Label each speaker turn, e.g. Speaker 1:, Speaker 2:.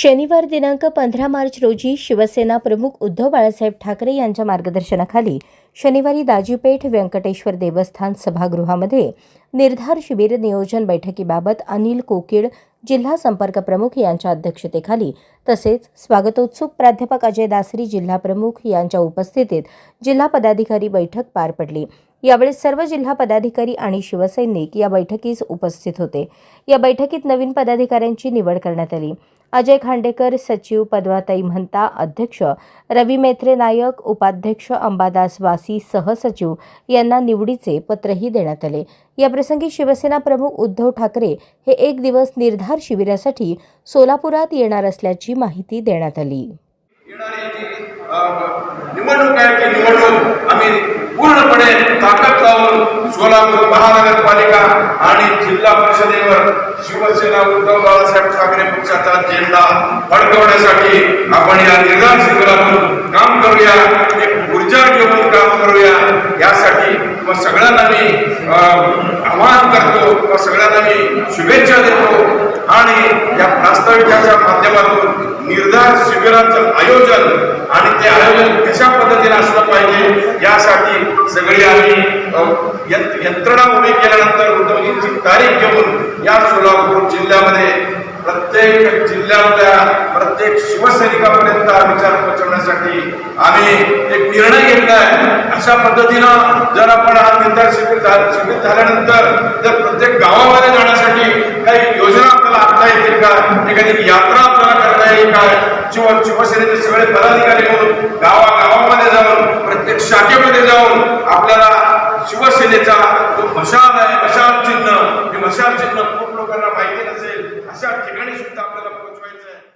Speaker 1: शनिवार दिनांक पंधरा मार्च रोजी शिवसेना प्रमुख उद्धव बाळासाहेब ठाकरे यांच्या मार्गदर्शनाखाली शनिवारी दाजीपेठ व्यंकटेश्वर देवस्थान सभागृहामध्ये निर्धार शिबिर नियोजन बैठकीबाबत अनिल कोकिड जिल्हा संपर्क प्रमुख यांच्या अध्यक्षतेखाली तसेच स्वागतोत्सुक प्राध्यापक अजय दासरी जिल्हा प्रमुख यांच्या उपस्थितीत जिल्हा पदाधिकारी बैठक पार पडली. यावेळी सर्व जिल्हा पदाधिकारी आणि शिवसैनिक या बैठकीस उपस्थित होते. या बैठकीत नवीन पदाधिकाऱ्यांची निवड करण्यात आली. अजय खांडेकर सचिव पद्माताई महंता अध्यक्ष रवी मेत्रे नायक उपाध्यक्ष अंबादास वासी सहसचिव यांना निवडीचे पत्रही देण्यात आले. याप्रसंगी शिवसेना प्रमुख उद्धव ठाकरे हे एक दिवस निर्धार शिबिरासाठी सोलापुरात येणार असल्याची माहिती देण्यात आली.
Speaker 2: निवडणूक आहे निवडणूक आम्ही पूर्णपणे ताकद लावून सोलापूर महानगरपालिका आणि जिल्हा परिषदेवर शिवसेना उद्धव बाळासाहेब ठाकरे पक्षाचा झेंडा फडकवण्यासाठी आपण या निर्धार शिबिरातून काम करूया एक ऊर्जा घेऊन काम करूया यासाठी मग सगळ्यांना मी आवाहन करतो व सगळ्यांना मी शुभेच्छा देतो. आणि या प्रास्ताविकाच्या माध्यमातून निर्धार शिबिराचं आयोजन आणि ते आयोजन कशा पद्धतीने असलं पाहिजे यासाठी सगळी आम्ही यंत्रणा उभी केल्यानंतर उद्धवजींची तारीख घेऊन या सोलापूर जिल्ह्यामध्ये प्रत्येक जिल्ह्यातल्या प्रत्येक शिवसैनिकापर्यंत हा विचार पोहोचवण्यासाठी आम्ही एक निर्णय घेतलाय अशा पद्धतीनं जर आपण हा निर्धार शिबिर शिबिर झाल्यानंतर जर प्रत्येक गावामध्ये जाण्यासाठी काही योजना आपल्याला आखता येतील का? एखादी यात्रा शिव शिवसेनेचे सगळे पदाधिकारी म्हणून गावागावामध्ये जाऊन प्रत्येक शाखेमध्ये जाऊन आपल्याला शिवसेनेचा जो मशाल आहे मशाल चिन्ह हे मशाल चिन्ह खूप लोकांना माहिती नसेल अशा ठिकाणी सुद्धा आपल्याला